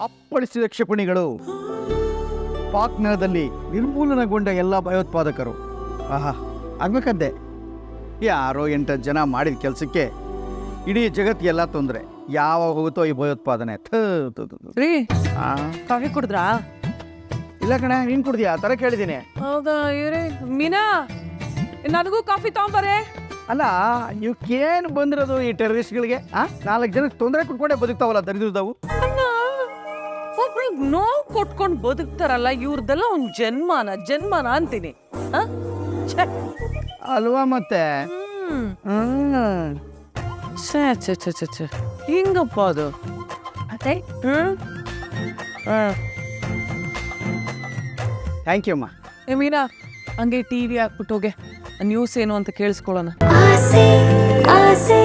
ಅಪ್ಪಳಿಸಿದ ಕ್ಷಿಪಣಿಗಳು. ಪಾಕ್ ನೆಲದಲ್ಲಿ ನಿರ್ಮೂಲನಗೊಂಡ ಎಲ್ಲ ಭಯೋತ್ಪಾದಕರು. ಆಹಾ ಆಗ್ಬೇಕಂತೆ. ಯಾರೋ ಎಂಟು ಜನ ಮಾಡಿದ ಕೆಲಸಕ್ಕೆ ಇಡೀ ಜಗತ್ತಿಗೆಲ್ಲ ತೊಂದರೆ. ಯಾವಾಗ ಹೋಗುತ್ತೋ ಈ ಭಯೋತ್ಪಾದನೆ. ರೀ ಆ, ಕಾಫಿ ಕುಡಿದ್ರಾ? ಇಲ್ಲ ಕಣ ನೀನು ಕುಡ್ದಿಯಾ? ಆ ಕೇಳಿದೀನಿ ಹೌದಾ ಇವ್ರಿ ಮೀನಾ? ನನಗೂ ಕಾಫಿ ತಗೊಂಬರೇ ಅಲ್ಲ ಇವಕ್ಕೇನು ಬಂದಿರೋದು ಈ ಟೆರರಿಸ್ಟ್ಗಳಿಗೆ ನಾಲ್ಕು ಜನಕ್ಕೆ ತೊಂದರೆ ಕೊಟ್ಕೊಂಡೆ ಬದುಕ್ತಾವಲ್ಲ ದರಿದ್ರದವು. ಅಣ್ಣ ಒಬ್ರಿಗೆ ನೋವು ಕೊಟ್ಕೊಂಡು ಬದುಕ್ತಾರಲ್ಲ ಇವ್ರದೆಲ್ಲ ಒಂದು ಜನ್ಮಾನ ಜನ್ಮಾನ ಅಂತೀನಿ. ಆ? ಛೆ. ಅಲ್ವಾ ಮತ್ತೆ? ಹ್ಮ್. ಹ್ಮ್ ಛೇ ಛೇ ಛೇ ಛೇ ಛೇ. ಹಿಂಗಪ್ಪ ಅದು. ಅದೇ ಹ್ಮ್? ಥ್ಯಾಂಕ್ ಯು ಅಮ್ಮ. ಏ ಮೀನಾ ಹಂಗೆ ಟಿವಿ ಹಾಕ್ಬಿಟ್ಟು ಹೋಗೆ. ನ್ಯೂಸ್ ಏನು ಅಂತ ಕೇಳಿಸ್ಕೊಳ್ಳೋಣ. ಆಸೆ ಆಸೆ